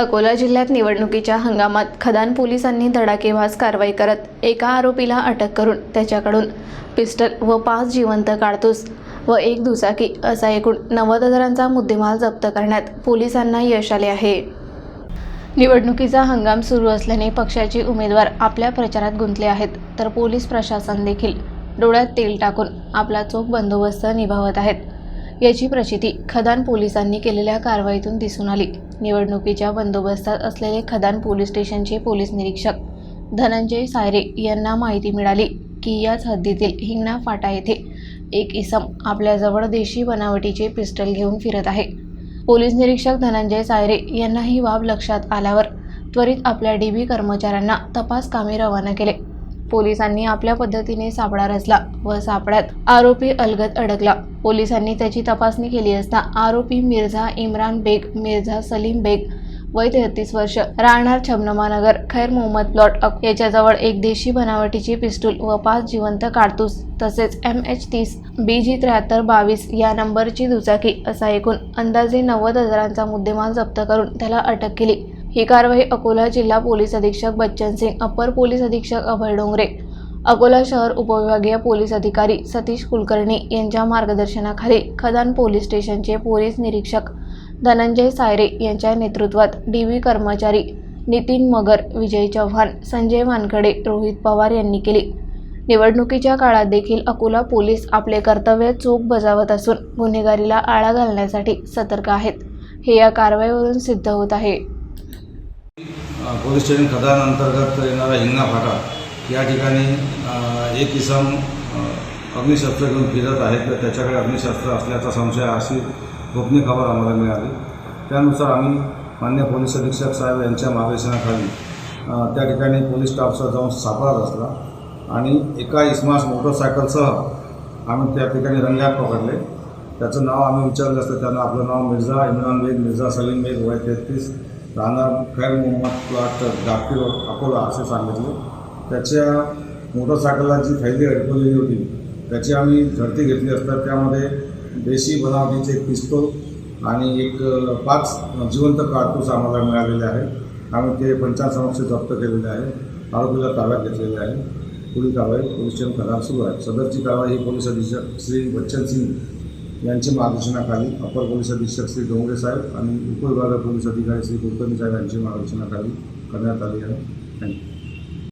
अकोला जिल्ह्यात निवडणुकीच्या हंगामात खदान पोलिसांनी धडाकेबाज कारवाई करत एका आरोपीला अटक करून त्याच्याकडून पिस्टल व पाच जिवंत काडतूस व एक दुचाकी असा एकूण नव्वद हजारांचा मुद्देमाल जप्त करण्यात पोलिसांना यश आले आहे. निवडणुकीचा हंगाम सुरू असल्याने पक्षाचे उमेदवार आपल्या प्रचारात गुंतले आहेत तर पोलीस प्रशासन देखील डोळ्यात तेल टाकून आपला चोख बंदोबस्त निभावत आहेत. याची प्रचिती खदान पोलिसांनी केलेल्या कारवाईतून दिसून आली. निवडणुकीच्या बंदोबस्तात असलेले खदान पोलीस स्टेशनचे पोलीस निरीक्षक धनंजय सायरे यांना माहिती मिळाली की याच हद्दीतील हिंगणा फाटा येथे एक इसम आपल्याजवळ देशी बनावटीचे पिस्टल घेऊन फिरत आहे. पोलीस निरीक्षक धनंजय सायरे यांना ही बाब लक्षात आल्यावर त्वरित आपल्या डी बी कर्मचाऱ्यांना तपास कामे रवाना केले. पोलिसांनी आपल्या पद्धतीने सापळा रचला व सापळ्यात आरोपी अलगत अडकला. पोलिसांनी त्याची तपासणी केली असता आरोपी मिर्झा इम्रान बेग मिर्झा सलीम बेग वय तेहतीस वर्ष राहणार छमनमानगर खैर मोहम्मद प्लॉट याच्याजवळ एक देशी बनावटीची पिस्तूल व पाच जिवंत काडतूस तसेच एम एच तीस बी जी त्र्याहत्तर बावीस या नंबरची दुचाकी असा एकूण अंदाजे नव्वद हजारांचा मुद्देमाल जप्त करून त्याला अटक केली. ही कारवाई अकोला जिल्हा पोलीस अधीक्षक बच्चन सिंग अपर पोलीस अधीक्षक अभय डोंगरे अकोला शहर उपविभागीय पोलीस अधिकारी सतीश कुलकर्णी यांच्या मार्गदर्शनाखाली खदान पोलीस स्टेशनचे पोलीस निरीक्षक धनंजय सायरे यांच्या नेतृत्वात डी व्ही कर्मचारी नितीन मगर विजय चव्हाण संजय वानखडे रोहित पवार यांनी केली. निवडणुकीच्या काळात देखील अकोला पोलीस आपले कर्तव्य चोख बजावत असून गुन्हेगारीला आळा घालण्यासाठी सतर्क आहेत. हे या कारवाईवरून सिद्ध होत आहे. पोलीस स्टेशन खदान अंतर्गत येणारा हिंगणा फाटा या ठिकाणी एक इसम अग्निशस्त्र घेऊन फिरत आहेत. तर त्याच्याकडे अग्निशस्त्र असल्याचा संशय अशी गोपनीय खबर आम्हाला मिळाली. त्यानुसार आम्ही मान्य पोलीस अधीक्षक साहेब यांच्या मार्गदर्शनाखाली त्या ठिकाणी पोलीस स्टाफचा जाऊन सापळा रचला आणि एका इस्मास मोटरसायकलसह आम्ही त्या ठिकाणी रंग्यात पकडले. त्याचं नाव आम्ही विचारलं असतं. त्यांना आपलं नाव मिर्झा इम्रान बेग मिर्झा सलीम बेग वय तेहतीस राहणार खैर मोहम्मद प्लॉट दाखिल अकोला असे सांगितले. त्याच्या मोटरसायकलला जी थैली अडकवलेली होती त्याची आम्ही झडती घेतली असता त्यामध्ये देशी बनावटीचे पिस्तोल आणि एक पाच जिवंत कारतूस आम्हाला मिळालेले आहे. आम्ही ते पंचांसमक्ष जप्त केलेले आहे. आरोपीला ताब्यात घेतलेले आहे. पुढील कारवाई पोलीस स्टेशन सुरू आहे. सदरची कारवाई ही पोलीस अधीक्षक श्री बच्चन सिंग यांच्या मार्गदर्शनाखाली अपर पोलीस अधीक्षक श्री डोंगरे साहेब आणि उपविभागीय पोलीस अधिकारी श्री कुलकर्णी साहेब यांच्या मार्गदर्शनाखाली करण्यात आली आहे. थँक्यू